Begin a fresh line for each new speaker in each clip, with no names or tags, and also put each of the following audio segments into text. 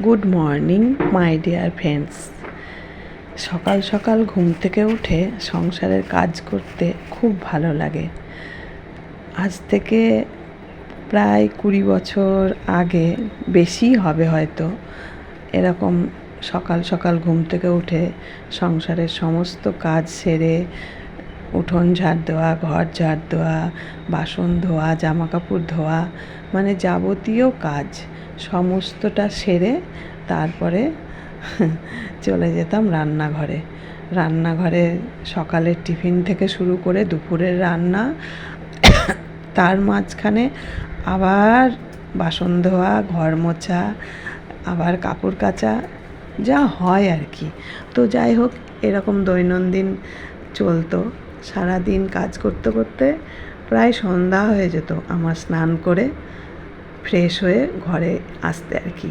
Good morning, my dear friends. সকাল সকাল ঘুম থেকে উঠে সংসারের কাজ করতে খুব ভালো লাগে। আজ থেকে প্রায় কুড়ি বছর আগে বেশি হবে হয়তো। এরকম সকাল সকাল ঘুম থেকে উঠে সংসারের সমস্ত কাজ সেরে উঠোন ঝাড় দেওয়া, ঘর ঝাড় দেওয়া, বাসন ধোয়া জামা কাপড় ধোয়া মানে যাবতীয় কাজ সমস্তটা সেরে তারপরে চলে যেতাম রান্নাঘরে। রান্নাঘরে সকালের টিফিন থেকে শুরু করে দুপুরের রান্না, তার মাঝখানে আবার বাসন ধোয়া, ঘর মোছা, আবার কাপড় কাচা, যা হয় আর কি। তো যাই হোক, এরকম দৈনন্দিন চলতো। সারাদিন কাজ করতে করতে প্রায় সন্ধ্যা হয়ে যেত আমার স্নান করে। ফ্রেশ হয়ে ঘরে আসতে আর কি।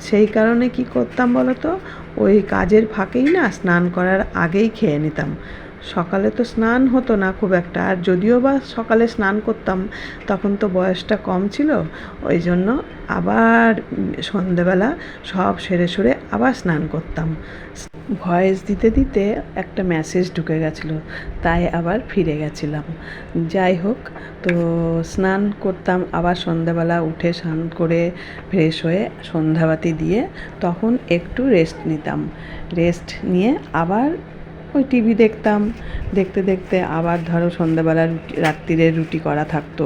সেই কারণে কি করতাম বলো তো ওই কাজের ফাঁকেই না স্নান করার আগেই খেয়ে নিতাম। সকালে তো স্নান হতো না খুব একটা, আর যদিও বা সকালে স্নান করতাম, তখন তো বয়সটা কম ছিল, ওই জন্য আবার সন্ধেবেলা সব সেরে সুরে আবার স্নান করতাম। ভয়েস দিতে দিতে একটা মেসেজ ঢুকে গেছিল, তাই আবার ফিরে গেছিলাম। যাই হোক, তো স্নান করতাম আবার সন্ধ্যাবেলা উঠে স্নান করে ফ্রেশ হয়ে সন্ধ্যাবাতি দিয়ে তখন একটু রেস্ট নিতাম। রেস্ট নিয়ে আবার ওই টিভি দেখতাম। দেখতে দেখতে আবার ধরো সন্ধ্যাবেলা রাত্রিরে রুটি করা থাকতো।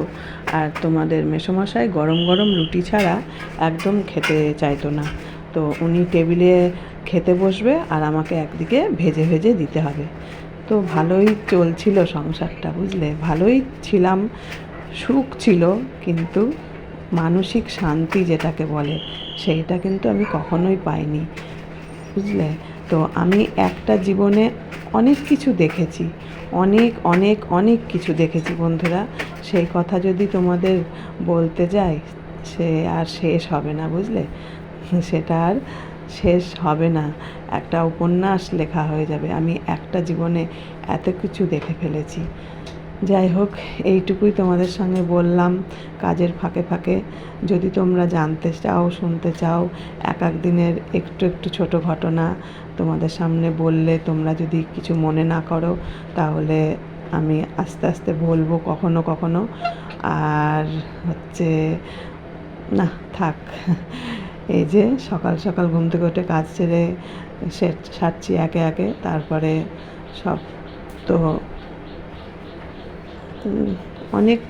আর তোমাদের মেসোমশাই গরম গরম রুটি ছাড়া একদম খেতে চাইতো না। তো উনি টেবিলে খেতে বসবে আর আমাকে একদিকে ভেজে ভেজে দিতে হবে। তো ভালোই চলছিল সংসারটা, বুঝলে? ভালোই ছিলাম, সুখ ছিল, কিন্তু মানসিক শান্তি যেটাকে বলে, সেইটা কিন্তু আমি কখনোই পাইনি, বুঝলে? তো আমি একটা জীবনে অনেক কিছু দেখেছি। অনেক অনেক অনেক কিছু দেখেছি বন্ধুরা। সেই কথা যদি তোমাদের বলতে যাই, সে আর শেষ হবে না, বুঝলে? সেটা আর শেষ হবে না। একটা উপন্যাস লেখা হয়ে যাবে। আমি একটা জীবনে এত কিছু দেখে ফেলেছি। যাই হোক, এইটুকুই তোমাদের সঙ্গে বললাম। কাজের ফাঁকে ফাঁকে যদি তোমরা জানতে চাও, শুনতে চাও, এক এক দিনের একটু একটু ছোট ঘটনা তোমাদের সামনে বললে, তোমরা যদি কিছু মনে না করো, তাহলে আমি আস্তে আস্তে বলব কখনো কখনো। আর হচ্ছে, না, থাক। এই যে, সকাল সকাল ঘুম থেকে উঠে কাজ ছেড়ে সারছি একে একে, তারপরে সব তো অনেক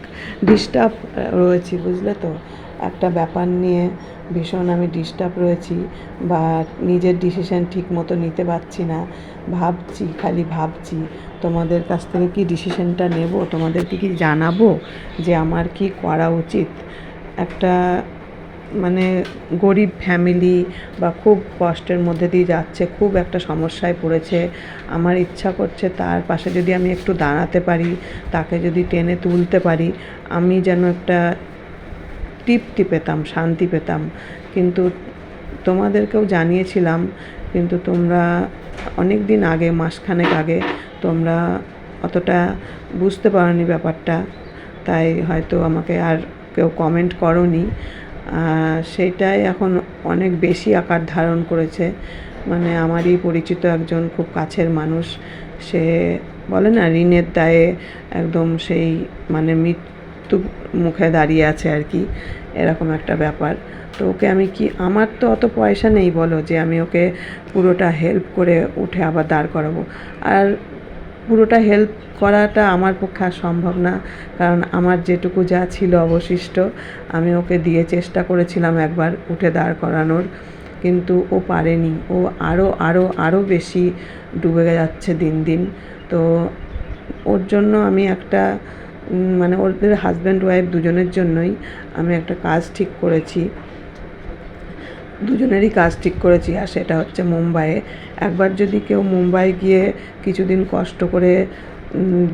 ডিস্টার্ব রয়েছি, বুঝলে তো? একটা ব্যাপার নিয়ে ভীষণ আমি ডিস্টার্ব রয়েছি বা নিজের ডিসিশান ঠিক মতো নিতে পারছি না। ভাবছি, খালি ভাবছি, তোমাদের কাছ থেকে কি ডিসিশানটা নেব? তোমাদেরকে কি জানাব যে আমার কি করা উচিত? একটা মানে গরিব ফ্যামিলি বা খুব কষ্টের মধ্যে দিয়ে যাচ্ছে, খুব একটা সমস্যায় পড়েছে। আমার ইচ্ছা করছে তার পাশে যদি আমি একটু দাঁড়াতে পারি, তাকে যদি টেনে তুলতে পারি, আমি যেন একটা তৃপ্তি পেতাম, শান্তি পেতাম। কিন্তু তোমাদেরকেও জানিয়েছিলাম, কিন্তু তোমরা অনেক দিন আগে, মাসখানেক আগে, তোমরা অতটা বুঝতে পারোনি ব্যাপারটা। তাই হয়তো আমাকে আর কেউ কমেন্ট করনি। সেটাই এখন অনেক বেশি আকার ধারণ করেছে। মানে আমারই পরিচিত একজন খুব কাছের মানুষ, সে বলে না, ঋণের দায়ে একদম সেই মানে মৃত্যু মুখে দাঁড়িয়ে আছে আর কি, এরকম একটা ব্যাপার। তো ওকে আমি কি, আমার তো অত পয়সা নেই বলো যে আমি ওকে পুরোটা হেল্প করে উঠে আবার দাঁড় করাবো। আর পুরোটা হেল্প করাটা আমার পক্ষে আর সম্ভব না। কারণ আমার যেটুকু যা ছিল অবশিষ্ট, আমি ওকে দিয়ে চেষ্টা করেছিলাম একবার উঠে দাঁড় করানোর। কিন্তু ও পারেনি। ও আরও আরও আরও বেশি ডুবে যাচ্ছে দিন দিন। তো ওর জন্য আমি একটা মানে ওদের হাজব্যান্ড ওয়াইফ দুজনের জন্যই আমি একটা কাজ ঠিক করেছি। দুজনেরই কাজ ঠিক করেছি, আর সেটা হচ্ছে মুম্বাইয়ে। একবার যদি কেউ মুম্বাই গিয়ে কিছুদিন কষ্ট করে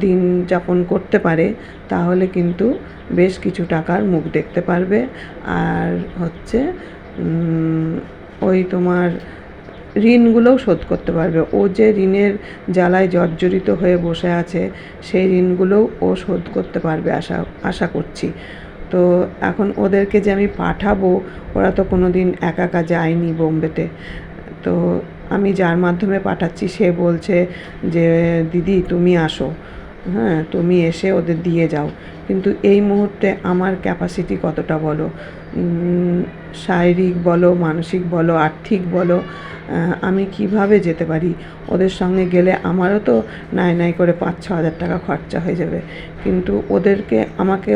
দিন যাপন করতে পারে, তাহলে কিন্তু বেশ কিছু টাকার মুখ দেখতে পারবে। আর হচ্ছে ওই তোমার ঋণগুলোও শোধ করতে পারবে। ও যে ঋণের জ্বালায় জর্জরিত হয়ে বসে আছে, সেই ঋণগুলোও ও শোধ করতে পারবে আশা আশা করছি। তো এখন ওদেরকে যে আমি পাঠাবো, ওরা তো কোনো দিন একা একা যায়নি বোম্বেতে। তো আমি যার মাধ্যমে পাঠাচ্ছি, সে বলছে যে, দিদি, তুমি আসো। হ্যাঁ তুমি এসে ওদের দিয়ে যাও। কিন্তু এই মুহূর্তে আমার ক্যাপাসিটি কতটা বলো? শারীরিক বলো, মানসিক বলো, আর্থিক বলো আমি কীভাবে যেতে পারি? ওদের সঙ্গে গেলে আমারও তো নাই নাই করে পাঁচ ছ হাজার টাকা খরচা হয়ে যাবে। কিন্তু ওদেরকে আমাকে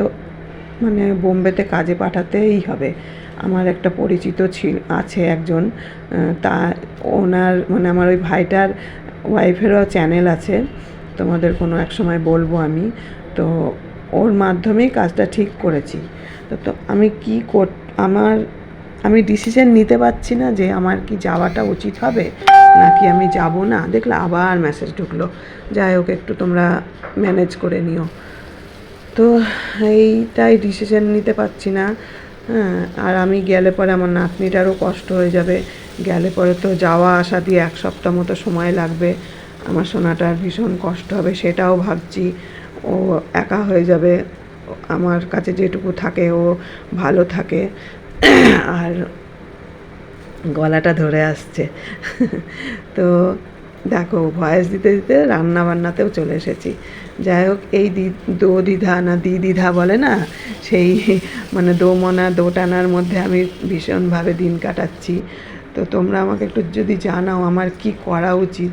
মানে বোম্বেতে কাজে পাঠাতেই হবে। আমার একটা পরিচিত ছিল, আছে একজন তা ওনার মানে আমার ওই ভাইটার ওয়াইফেরও চ্যানেল আছে, তোমাদের কোনো এক সময় বলব আমি। তো ওর মাধ্যমেই কাজটা ঠিক করেছি। তো তো আমি কি কর, আমার, আমি ডিসিশন নিতে পারছি না যে আমার কি যাওয়াটা উচিত হবে, নাকি আমি যাব না। দেখলে আবার মেসেজ ঢুকলো। যাই হোক, একটু তোমরা ম্যানেজ করে নিও। তো এইটাই ডিসিশন নিতে পারছি না। হ্যাঁ আর আমি গেলে পরে আমার নাতনিটারও কষ্ট হয়ে যাবে। গেলে পরে তো যাওয়া আসা দিয়ে এক সপ্তাহ মতো সময় লাগবে। আমার সোনাটার ভীষণ কষ্ট হবে, সেটাও ভাবছি। ও একা হয়ে যাবে, আমার কাছে যেটুকু থাকে ও ভালো থাকে। আর গলাটা ধরে আসছে। তো দেখো, ভয়েস দিতে দিতে রান্না বান্নাতেও চলে এসেছি। যাই হোক, এই দি, দো দ্বিধা না দি দ্বিধা বলে না, সেই মানে দোমনা দোটানার মধ্যে আমি ভীষণভাবে দিন কাটাচ্ছি। তো তোমরা আমাকে একটু যদি জানাও আমার কি করা উচিত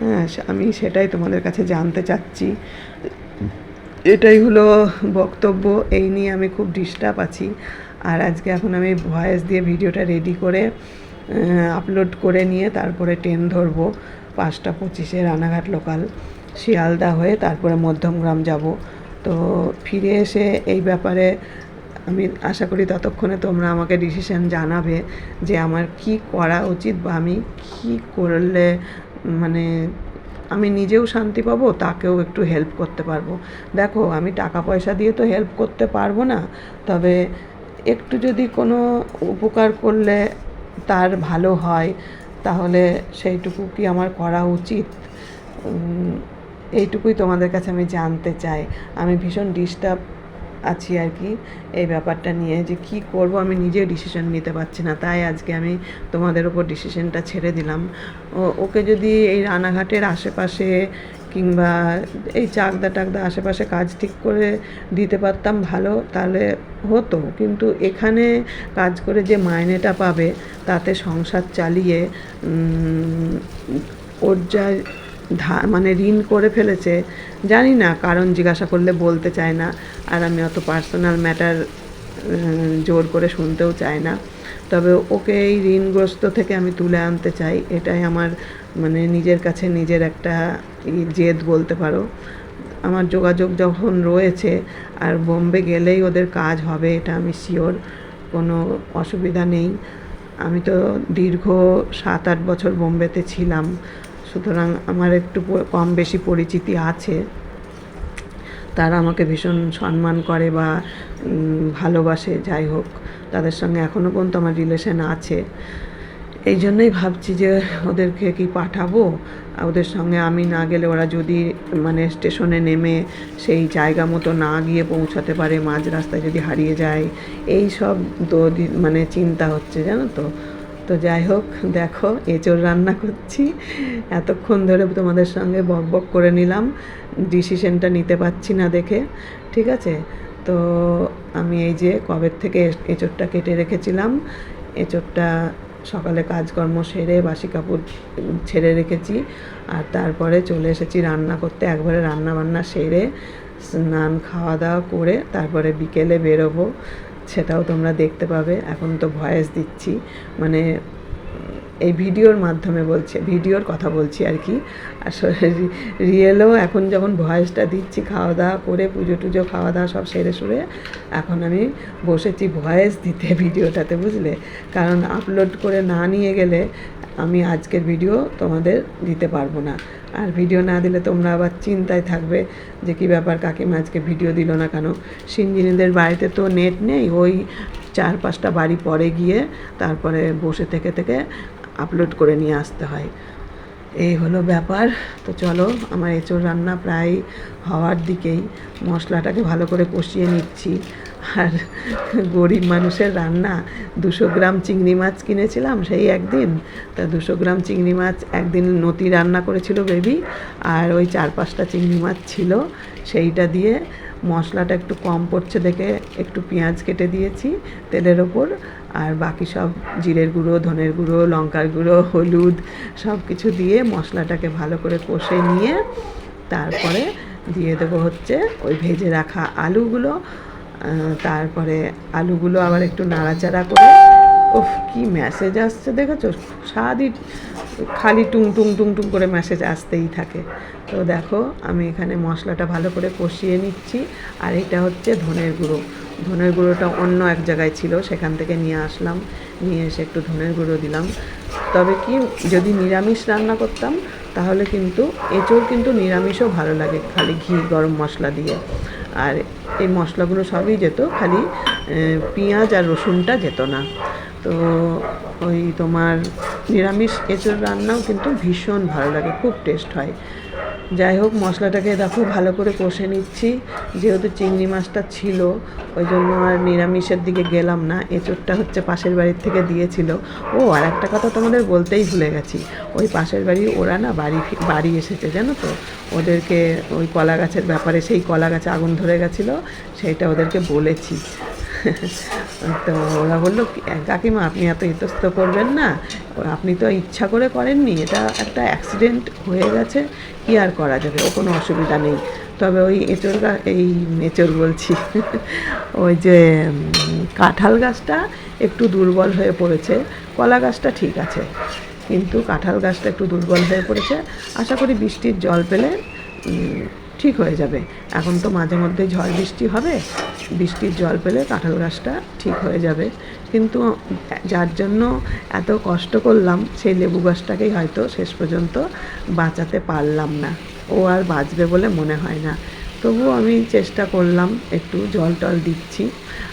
হ্যাঁ আমি সেটাই তোমাদের কাছে জানতে চাচ্ছি। এটাই হলো বক্তব্য, এই নিয়ে আমি খুব ডিস্টার্ব আছি। আর আজকে এখন আমি ভয়েস দিয়ে ভিডিওটা রেডি করে আপলোড করে নিয়ে তারপরে ট্রেন ধরবো। পাঁচটা পঁচিশে রানাঘাট লোকাল শিয়ালদা হয়ে তারপরে মধ্যমগ্রাম যাব। তো ফিরে এসে এই ব্যাপারে আমি আশা করি ততক্ষণে তোমরা আমাকে ডিসিশন জানাবে যে আমার কি করা উচিত বা আমি কি করলে মানে আমি নিজেও শান্তি পাবো, তাকেও একটু হেল্প করতে পারব। দেখো, আমি টাকা পয়সা দিয়ে তো হেল্প করতে পারব না, তবে একটু যদি কোনো উপকার করলে তার ভালো হয় তাহলে সেইটুকু কি আমার করা উচিত? এইটুকুই তোমাদের কাছে আমি জানতে চাই। আমি ভীষণ ডিস্টার্ব আছি আর কি এই ব্যাপারটা নিয়ে যে কি করব? আমি নিজে ডিসিশন নিতে পারছি না। তাই আজকে আমি তোমাদের ওপর ডিসিশনটা ছেড়ে দিলাম। ওকে যদি এই রানাঘাটের আশেপাশে কিংবা এই চাকদা টাকদা আশেপাশে কাজ ঠিক করে দিতে পারতাম ভালো, তাহলে হতো। কিন্তু এখানে কাজ করে যে মাইনেটা পাবে, তাতে সংসার চালিয়ে ওর যা মানে ঋণ করে ফেলেছে, জানি না, কারণ জিজ্ঞাসা করলে বলতে চায় না, আর আমি অত পার্সোনাল ম্যাটার জোর করে শুনতেও চাই না। তবে ওকে এই ঋণগ্রস্ত থেকে আমি তুলে আনতে চাই, এটাই আমার মানে নিজের কাছে নিজের একটা জেদ বলতে পারো। আমার যোগাযোগ যখন রয়েছে, আর বোম্বে গেলেই ওদের কাজ হবে, এটা আমি শিওর কোনো অসুবিধা নেই। আমি তো দীর্ঘ সাত আট বছর বোম্বেতে ছিলাম, সুতরাং আমার একটু কম বেশি পরিচিতি আছে। তারা আমাকে ভীষণ সম্মান করে বা ভালোবাসে, যাই হোক, তাদের সঙ্গে এখনও পর্যন্ত আমার রিলেশন আছে। এই জন্যই ভাবছি যে ওদেরকে কি পাঠাবো? ওদের সঙ্গে আমি না গেলে ওরা যদি মানে স্টেশনে নেমে সেই জায়গা মতো না গিয়ে পৌঁছাতে পারে, মাঝ রাস্তায় যদি হারিয়ে যায়, এই সব তো মানে চিন্তা হচ্ছে, জানো তো? তো যাই হোক, দেখো, এঁচোড় রান্না করছি। এতক্ষণ ধরে তোমাদের সঙ্গে বক বক করে নিলাম। ডিসিশনটা নিতে পারছি না দেখে, ঠিক আছে? তো আমি এই যে কবের থেকে এঁচোড়টা কেটে রেখেছিলাম। এঁচোড়টা সকালে কাজকর্ম সেরে বাসি কাপড় ছেড়ে রেখেছি। আর তারপরে চলে এসেছি রান্না করতে। একবারে রান্না বান্না সেরে স্নান খাওয়া দাওয়া করে তারপরে বিকেলে বেরোবো। সেটাও তোমরা দেখতে পাবে। এখন তো ভয়েস দিচ্ছি। মানে এই ভিডিওর মাধ্যমে বলছে, ভিডিওর কথা বলছি আর কি। আসলে রিয়েলও এখন যখন ভয়েসটা দিচ্ছি খাওয়া দাওয়া করে, পুজো টুজো, খাওয়া দাওয়া সব সেরে সুরে, এখন আমি বসেছি ভয়েস দিতে ভিডিওটাতে, বুঝলে? কারণ আপলোড করে না নিয়ে গেলে আমি আজকের ভিডিও তোমাদের দিতে পারব না। আর ভিডিও না দিলে তোমরা আবার চিন্তায় থাকবে যে কী ব্যাপার, কাকিমা আজকে ভিডিও দিল না কেন? সিঞ্জিনীদের বাড়িতে তো নেট নেই, ওই চার পাঁচটা বাড়ি পরে গিয়ে তারপরে বসে থেকে থেকে আপলোড করে নিয়ে আসতে হয়। এই হলো ব্যাপার। তো চলো, আমার এঁচোড় রান্না প্রায় হওয়ার দিকেই। মশলাটাকে ভালো করে কষিয়ে নিচ্ছি। আর গরিব মানুষের রান্না, দুশো গ্রাম চিংড়ি মাছ কিনেছিলাম সেই একদিন। তা দুশো গ্রাম চিংড়ি মাছ একদিন নতি রান্না করেছিল বেবি আর ওই চার পাঁচটা চিংড়ি মাছ ছিল সেইটা দিয়ে মশলাটা একটু কম পড়ছে দেখে একটু পেঁয়াজ কেটে দিয়েছি তেলের ওপর, আর বাকি সব জিরের গুঁড়ো, ধনের গুঁড়ো, লঙ্কার গুঁড়ো, হলুদ সব কিছু দিয়ে মশলাটাকে ভালো করে কষে নিয়ে তারপরে দিয়ে দেবো হচ্ছে ওই ভেজে রাখা আলুগুলো। তারপরে আলুগুলো আবার একটু নাড়াচাড়া করে ওফ কি মেসেজ আসছে দেখেছ? সারাদিন খালি টুং টুং টুং টুং করে মেসেজ আসতেই থাকে। তো দেখো, আমি এখানে মশলাটা ভালো করে কষিয়ে নিচ্ছি। আর এটা হচ্ছে ধনের গুঁড়ো। ধনের গুঁড়োটা অন্য এক জায়গায় ছিল, সেখান থেকে নিয়ে আসলাম। নিয়ে এসে একটু ধনের গুঁড়ো দিলাম। তবে কি, যদি নিরামিষ রান্না করতাম, তাহলে কিন্তু এঁচোড় কিন্তু নিরামিষও ভালো লাগে, খালি ঘি, গরম মশলা দিয়ে। আর এই মশলাগুলো সবই যেত, খালি পেঁয়াজ আর রসুনটা যেত না। তো ওই তোমার নিরামিষ এঁচোড় রান্নাও কিন্তু ভীষণ ভালো লাগে, খুব টেস্ট হয়। যাই হোক, মশলাটাকে দেখো ভালো করে কষে নিচ্ছি, যেহেতু চিংড়ি মাছটা ছিল, ওই জন্য আর নিরামিষের দিকে গেলাম না, এঁচোড়টা হচ্ছে পাশের বাড়ির থেকে দিয়েছিল। ও, আর একটা কথা তোমাদের বলতেই ভুলে গেছি, ওই পাশের বাড়ি ওরা না বাড়ি বাড়ি এসেছে, জানো তো? ওদেরকে ওই কলা গাছের ব্যাপারে সেই কলা গাছে আগুন ধরে গেছিল সেইটা ওদেরকে বলেছি। তো ওরা বলল কাকিমা, আপনি এত ইতস্ত করবেন না। আপনি তো ইচ্ছা করে করেননি, এটা একটা অ্যাক্সিডেন্ট হয়ে গেছে, কি আর করা যাবে? ও কোনো অসুবিধা নেই। তবে ওই এঁচড় গা, এই এঁচড় বলছি, ওই যে কাঁঠাল গাছটা একটু দুর্বল হয়ে পড়েছে। কলা গাছটা ঠিক আছে, কিন্তু কাঁঠাল গাছটা একটু দুর্বল হয়ে পড়েছে। আশা করি বৃষ্টির জল পেলে ঠিক হয়ে যাবে। এখন তো মাঝে মধ্যে ঝড় বৃষ্টি হবে, বৃষ্টির জল পেলে কাঁঠাল গাছটা ঠিক হয়ে যাবে। কিন্তু যার জন্য এত কষ্ট করলাম, সেই লেবু গাছটাকেই হয়তো শেষ পর্যন্ত বাঁচাতে পারলাম না। ও আর বাঁচবে বলে মনে হয় না। তবুও আমি চেষ্টা করলাম, একটু জল টল দিচ্ছি।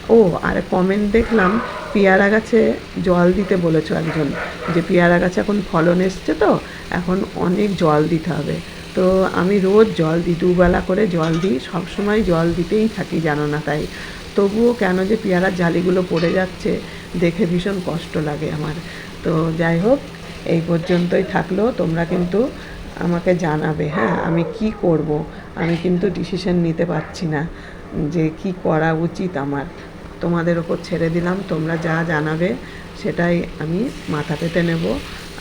ও, আর কমেন্ট দেখলাম, পেয়ারা গাছে জল দিতে বলেছ একজন। যে পেয়ারা গাছে এখন ফলন এসছে তো, এখন অনেক জল দিতে হবে। তো আমি রোজ জল দিই, দুবেলা করে জল দিই, সবসময় জল দিতেই থাকি, জানো না তাই। তবুও কেন যে পেয়ারার জালিগুলো পড়ে যাচ্ছে, দেখে ভীষণ কষ্ট লাগে আমার। তো যাই হোক, এই পর্যন্তই থাকল, তোমরা কিন্তু আমাকে জানাবে হ্যাঁ আমি কি করব? আমি কিন্তু ডিসিশন নিতে পারছি না যে কি করা উচিত আমার। তোমাদের ওপর ছেড়ে দিলাম, তোমরা যা জানাবে, সেটাই আমি মাথা পেতে নেব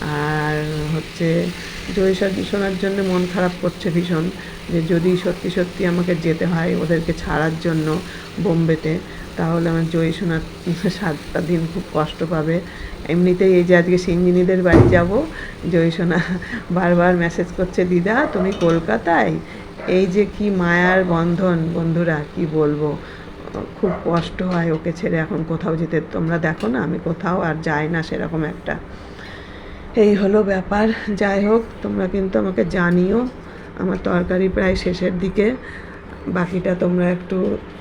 আর হচ্ছে জয়সর শোনার জন্য মন খারাপ করছে ভীষণ যে যদি সত্যি সত্যি আমাকে যেতে হয় ওদেরকে ছাড়ার জন্য বোম্বেতে, তাহলে আমার জয়ী সাতটা দিন খুব কষ্ট পাবে। এমনিতেই এই যে আজকে সিঙ্গিনীদের বাড়ি যাব, জয়ী বারবার মেসেজ করছে, দিদা, তুমি কলকাতায়? এই যে কি মায়ার বন্ধন, বন্ধুরা, কি বলব? খুব কষ্ট হয় ওকে ছেড়ে এখন কোথাও যেতে। তোমরা দেখো না, আমি কোথাও আর যাই না সেরকম একটা। এই হলো ব্যাপার। যাই হোক, তোমরা কিন্তু আমাকে জানিও, আমার তরকারি প্রায় শেষের দিকে। বাকিটা তোমরা একটু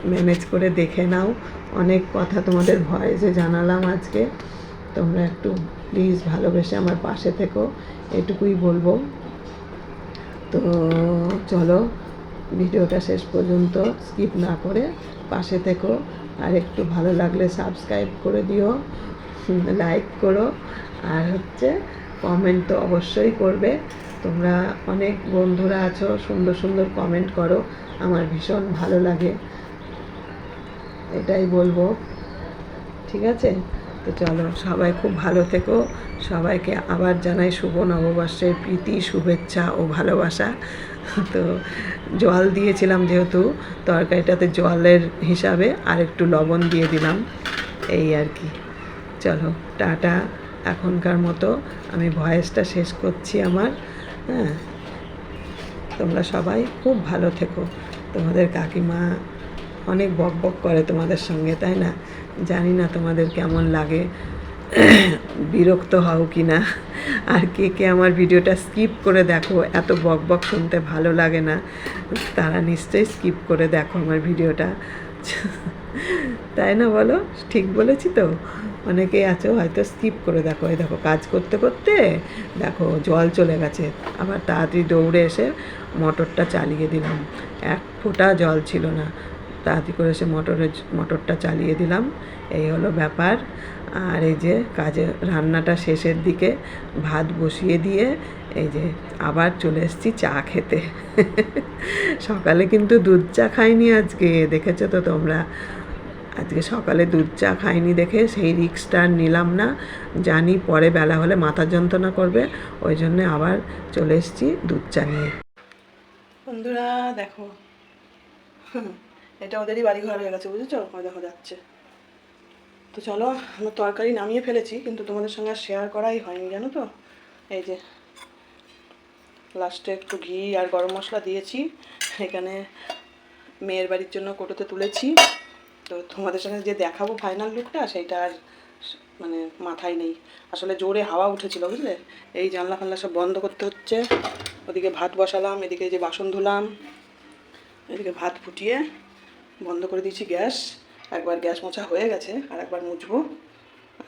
ম্যানেজ করে দেখে নাও। অনেক কথা তোমাদের ভয়েসে জানালাম আজকে। তোমরা একটু প্লিজ ভালোবেসে আমার পাশে থেকো, এটুকুই বলব। তো চলো, ভিডিওটা শেষ পর্যন্ত স্কিপ না করে পাশে থেকো। আর একটু ভালো লাগলে সাবস্ক্রাইব করে দিও লাইক করো। আর হচ্ছে কমেন্ট তো অবশ্যই করবে। তোমরা অনেক বন্ধুরা আছো, সুন্দর সুন্দর কমেন্ট করো। আমার ভীষণ ভালো লাগে। এটাই বলব। ঠিক আছে? তো চলো, সবাই খুব ভালো থেকো। সবাইকে আবার জানাই শুভ নববর্ষের প্রীতি, শুভেচ্ছা ও ভালোবাসা। তো জল দিয়েছিলাম যেহেতু, তরকারিটাতে জলের হিসাবে আর একটু লবণ দিয়ে দিলাম। এই আর কি। চলো, টাটা। এখনকার মতো আমি ভয়েসটা শেষ করছি আমার হ্যাঁ? তোমরা সবাই খুব ভালো থেকো। তোমাদের কাকিমা অনেক বক বক করে তোমাদের সঙ্গে, তাই না? জানি না তোমাদের কেমন লাগে, বিরক্ত হও কি না? আর কে কে আমার ভিডিওটা স্কিপ করে দেখো, এত বক বক শুনতে ভালো লাগে না, তারা নিশ্চয়ই স্কিপ করে দেখো আমার ভিডিওটা। তাই না বলো? ঠিক বলেছি তো? অনেকেই আছে, হয়তো স্কিপ করে দেখো, এই দেখো কাজ করতে করতে দেখো জল চলে গেছে। আবার তাড়াতাড়ি দৌড়ে এসে মোটরটা চালিয়ে দিলাম। এক ফোঁটা জল ছিল না। তাড়াতাড়ি করে এসে মোটরের মোটরটা চালিয়ে দিলাম। এই হলো ব্যাপার। আর এই যে কাজে রান্নাটা শেষের দিকে ভাত বসিয়ে দিয়ে এই যে আবার চলে এসেছি চা খেতে। সকালে কিন্তু দুধ চা খাইনি আজকে, দেখেছ তো তোমরা? আজকে সকালে দুধ চা খাইনি দেখে সেই রিক্সটা নিলাম না। জানি পরে বেলা হলে মাথা যন্ত্রণা করবে, ওই জন্য আবার চলে এসেছি দুধ চা নিয়ে। বন্ধুরা, দেখো। এটা ওদেরই বাড়ি ঘর হয়ে গেছে, বুঝেছ? দেখো যাচ্ছে। তো চলো, আমরা তরকারি নামিয়ে ফেলেছি, কিন্তু তোমাদের সঙ্গে শেয়ার করাই হয়নি, জানো তো? এই যে লাস্টে একটু ঘি আর গরম মশলা দিয়েছি। এখানে মেয়ের বাড়ির জন্য কোটোতে তুলেছি। তো তোমাদের সঙ্গে যে দেখাবো ফাইনাল লুকটা সেইটা আর মানে মাথায় নেই। আসলে জোরে হাওয়া উঠেছিল, বুঝলে? এই জানলা ফানলা সব বন্ধ করতে হচ্ছে। ওদিকে ভাত বসালাম, এদিকে যে বাসন ধুলাম, এদিকে ভাত ফুটিয়ে বন্ধ করে দিয়েছি গ্যাস। একবার গ্যাস মোছা হয়ে গেছে, আর একবার মুছবো।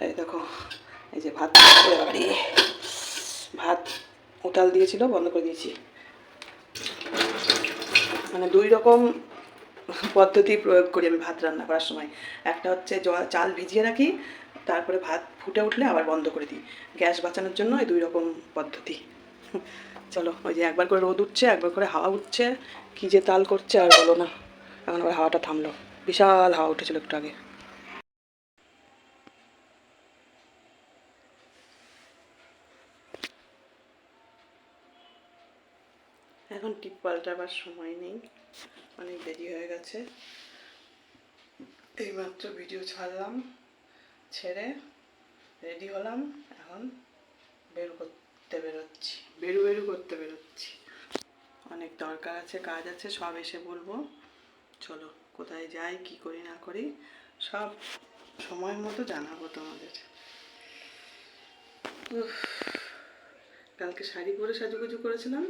এই দেখো, এই যে ভাত ভাত উতাল দিয়েছিল, বন্ধ করে দিয়েছি। মানে দুই রকম পদ্ধতি প্রয়োগ করি আমি ভাত রান্না করার সময়। একটা হচ্ছে চাল ভিজিয়ে রাখি, তারপরে ভাত ফুটে উঠলে আবার বন্ধ করে দিই। গ্যাস বাঁচানোর জন্য এই দুই রকম পদ্ধতি। চলো, ওই যে একবার করে রোদ উঠছে, একবার করে হাওয়া উঠছে, কী যে তাল করছে আর বলো না। এখন আবার হাওয়াটা থামলো। বিশাল হাওয়া উঠেছিল একটু আগে এখন পাল্টাবার সময় নেই। অনেক দেরি হয়ে গেছে। এইমাত্র ভিডিও ছাড়লাম, ছেড়ে রেডি হলাম। এখন বের করতে বেরোচ্ছি। বেরু বেরু করতে বেরোচ্ছি। অনেক দরকার আছে, কাজ আছে, সব এসে বলব। চলো, কোথায় যাই, কি করি, না করি, সব সময় মতো জানাব তোমাদের। কালকে শাড়ি পরে সাজুগুজু করেছিলাম।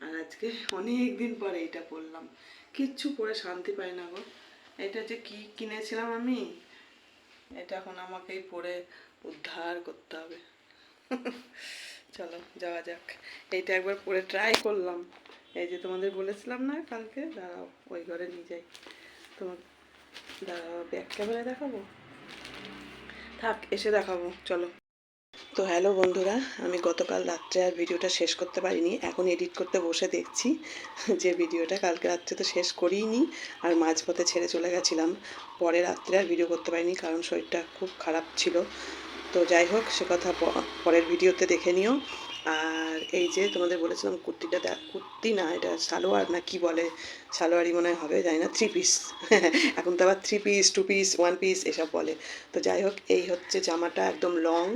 আর আজকে অনেক দিন পরে এটা পরলাম কিচ্ছু পরে শান্তি পাই না গো। এটা যে কি কিনেছিলাম আমি, এটা এখন আমাকেই পরে উদ্ধার করতে হবে। চলো, যাওয়া যাক। এইটা একবার পরে ট্রাই করলাম। এই যে তোমাদের বলেছিলাম না কালকে, দাঁড়াও, ওই ঘরে নিয়ে যাই। তোমার দাঁড়াও ব্যাক ক্যামেরা দেখাবো? থাক, এসে দেখাবো, চলো। তো হ্যালো বন্ধুরা, আমি গতকাল রাত্রে আর ভিডিওটা শেষ করতে পারিনি, এখন এডিট করতে বসে দেখছি যে ভিডিওটা কালকে রাত্রে তো শেষ করিনি আর মাঝপথে ছেড়ে চলে গেছিলাম। পরে রাত্রে আর ভিডিও করতে পারিনি কারণ শরীরটা খুব খারাপ ছিল। তো যাই হোক, সে কথা পরের ভিডিওতে দেখে নিও। আর এই যে তোমাদের বলেছিলাম কুর্তিটা কুর্তি না, এটা সালোয়ার না কি বলে? সালোয়ারই মনে হয় হবে, জানি না থ্রি পিস এখন তো আবার three piece two piece one piece এসব বলে। তো যাই হোক, এই হচ্ছে জামাটা একদম লং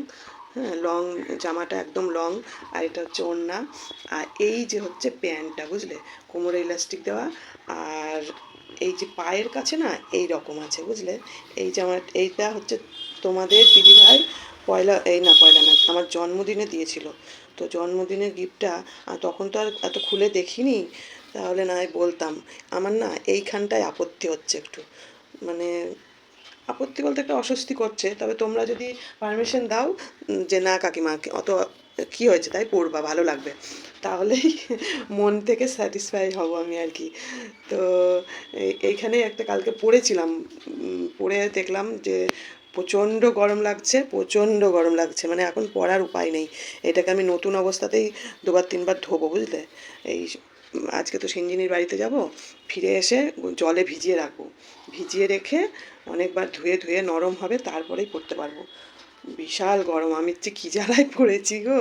হ্যাঁ লং জামাটা একদম লং আর এটা হচ্ছে ওড়না। আর এই যে হচ্ছে প্যান্টটা, বুঝলে? কোমরে ইলাস্টিক দেওয়া, আর এই যে পায়ের কাছে না, এই রকম আছে, বুঝলে? এই জামা এইটা হচ্ছে তোমাদের দিদিভাই পয়লা, এই না, পয়লা না, আমার জন্মদিনে দিয়েছিল। তো জন্মদিনের গিফটটা তখন তো আর এত খুলে দেখিনি, তাহলে না বলতাম। আমার না এইখানটায় আপত্তি হচ্ছে একটু। মানে আপত্তি বলতে একটা অস্বস্তি করছে। তবে তোমরা যদি পারমিশন দাও যে না কাকিমাকে, অত কী হয়েছে তাই পড়বা, ভালো লাগবে। তাহলেই মন থেকে স্যাটিসফাই হব আমি আর কি। তো এই- এইখানে একটা কালকে পড়েছিলাম পড়ে দেখলাম যে প্রচণ্ড গরম লাগছে, প্রচণ্ড গরম লাগছে। মানে এখন পড়ার উপায় নেই। এটাকে আমি নতুন অবস্থাতেই দুবার তিনবার ধোবো, বুঝলে? এই আজকে তো সিঞ্জিনির বাড়িতে যাব, ফিরে এসে জলে ভিজিয়ে রাখব। ভিজিয়ে রেখে অনেকবার ধুয়ে ধুয়ে নরম হবে, তারপরেই পড়তে পারব। বিশাল গরম, আমি যে কী জ্বালায় পড়েছি গো।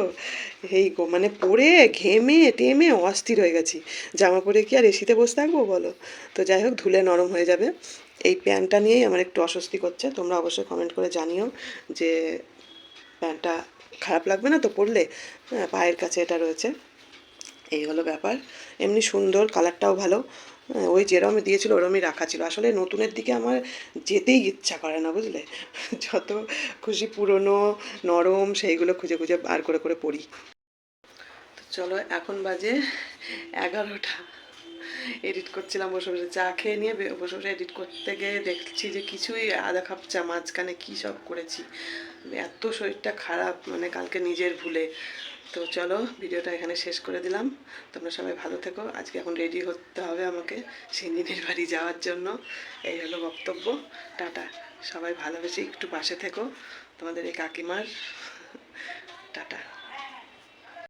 এই গো মানে পড়ে, ঘেমে, টেমে অস্থির হয়ে গেছি। জামা পরে কি আর এসিতে বসে থাকব বলো? তো যাই হোক, ধুলে নরম হয়ে যাবে। এই প্যান্টটা নিয়েই আমার একটু অস্বস্তি করছে। তোমরা অবশ্যই কমেন্ট করে জানিও যে প্যান্টটা খারাপ লাগবে না তো পরলে হ্যাঁ পায়ের কাছে এটা রয়েছে। এই হলো ব্যাপার। এমনি সুন্দর কালারটাও ভালো। ওই যেরম দিয়েছিল ওরমই রাখা ছিল। আসলে নতুনের দিকে আমার যেতেই ইচ্ছা করে না, বুঝলে? যত খুশি পুরনো, নরম, সেইগুলো খুঁজে খুঁজে বার করে করে পড়ি। তো চলো, এখন বাজে এগারোটা। এডিট করছিলাম বসে বসে। চা খেয়ে নিয়ে বসে বসে এডিট করতে গিয়ে দেখছি যে কিছুই আধা কাপ চা মাঝখানে কী সব করেছি। এত শরীরটা খারাপ মানে কালকে নিজের ভুলে। তো চলো, ভিডিওটা এখানে শেষ করে দিলাম। তোমরা সবাই ভালো থেকো। আজকে এখন রেডি হতে হবে আমাকে সিন্দিনের বাড়ি যাওয়ার জন্য। এই হলো বক্তব্য। টাটা। সবাই ভালোবেসে একটু পাশে থেকো। তোমাদের এই কাকিমার।